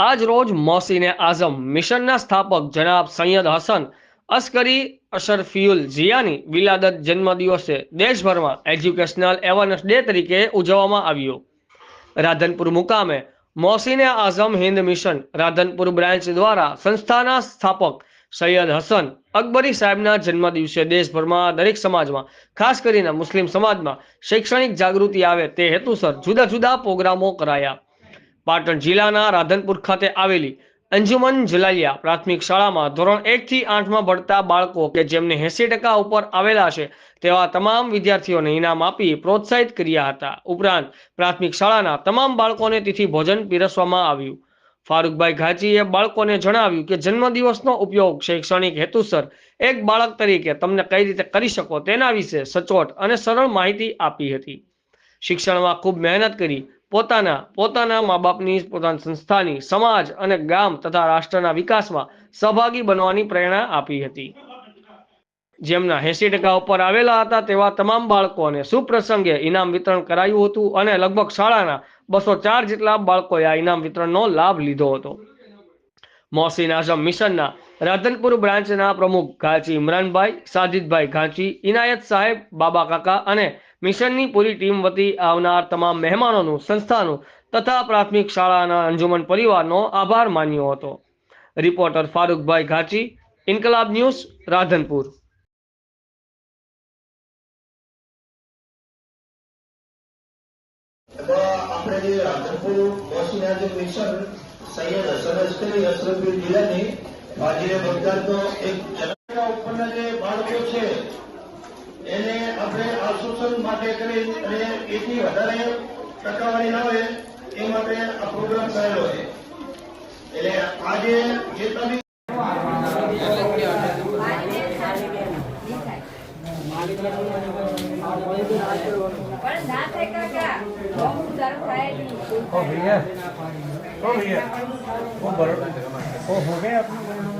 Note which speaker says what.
Speaker 1: આજ રોજ મોસીને આઝમ મિશનના સ્થાપક જનાબ સૈયદ હસન અસ્કરી અશરફિયુલ જિયાની વિલાદત જન્મદિવસે દેશભરમાં એજ્યુકેશનલ એવરનેસ ડે તરીકે ઉજવવામાં આવ્યો. રાધનપુર મુકામે મોસીને આઝમ હિન્દ મિશન રાધનપુર બ્રાન્ચ દ્વારા સંસ્થાના સ્થાપક સૈયદ હસન અકબરી સાહેબના જન્મદિવસે દેશભરમાં દરેક સમાજમાં, ખાસ કરીને મુસ્લિમ સમાજમાં શૈક્ષણિક જાગૃતિ આવે તે હેતુસર જુદા જુદા પ્રોગ્રામો કરાયા. પાટણ જિલ્લાના રાધનપુર ખાતે આવેલી અંજુમન જલાલિયા પ્રાથમિક શાળામાં ધોરણ એક થી આઠમાં ભણતા બાળકો કે જેમને એંસી ટકા ઉપર આવેલા છે, તેવા તમામ વિદ્યાર્થીઓને ઇનામ આપી પ્રોત્સાહિત કર્યા હતા. ઉપરાંત પ્રાથમિક શાળાના તમામ બાળકોને તિથિ ભોજન પીરસવામાં આવ્યું. ફારૂકભાઈ ઘાચીએ બાળકોને જણાવ્યું કે જન્મદિવસનો ઉપયોગ શૈક્ષણિક હેતુસર એક બાળક તરીકે તમને કઈ રીતે કરી શકો તેના વિશે સચોટ અને સરળ માહિતી આપી હતી. શિક્ષણમાં ખૂબ મહેનત કરી પોતાના પોતાના મા બાપની પોતાની સંસ્થાની, સમાજ અને ગામ તથા રાષ્ટ્રના વિકાસમાં સહભાગી બનવાની પ્રેરણા આપી હતી. જેમના એંસી ટકા ઉપર આવેલા હતા તેવા તમામ બાળકોને સુપ્રસંગે ઇનામ વિતરણ કરાયું હતું અને લગભગ શાળાના બસો ચાર જેટલા બાળકોએ આ ઇનામ વિતરણનો લાભ લીધો હતો. મોહસિન આઝમ મિશનના રાધનપુર બ્રાન્ચના પ્રમુખ ઘાંચી ઇમરાનભાઈ, સાજિદભાઈ ઘાંચી ઇનાયત સાહેબ, બાબા કાકા અને મિશનની પૂરી ટીમ વતી આવનાર તમામ મહેમાનોનું, સંસ્થાનું તથા પ્રાથમિક શાળાના અંજુમન પરિવારનો આભાર માન્યો હતો. Reporter Farookbhai Ghachi, Inquilab news, Radhanpur.
Speaker 2: જે બાળકો છે આપણે આશ્વાસન માટે કરી અને એથી વધારે ટકાવારી ના હોય એ માટે આ પ્રોગ્રામ કરેલો છે. એટલે આજે જે તમે
Speaker 3: પણ
Speaker 4: ઓ ભૈયા. ઓ ભૈયા. ઓ બરોબર ઓ હો ગયા આપનું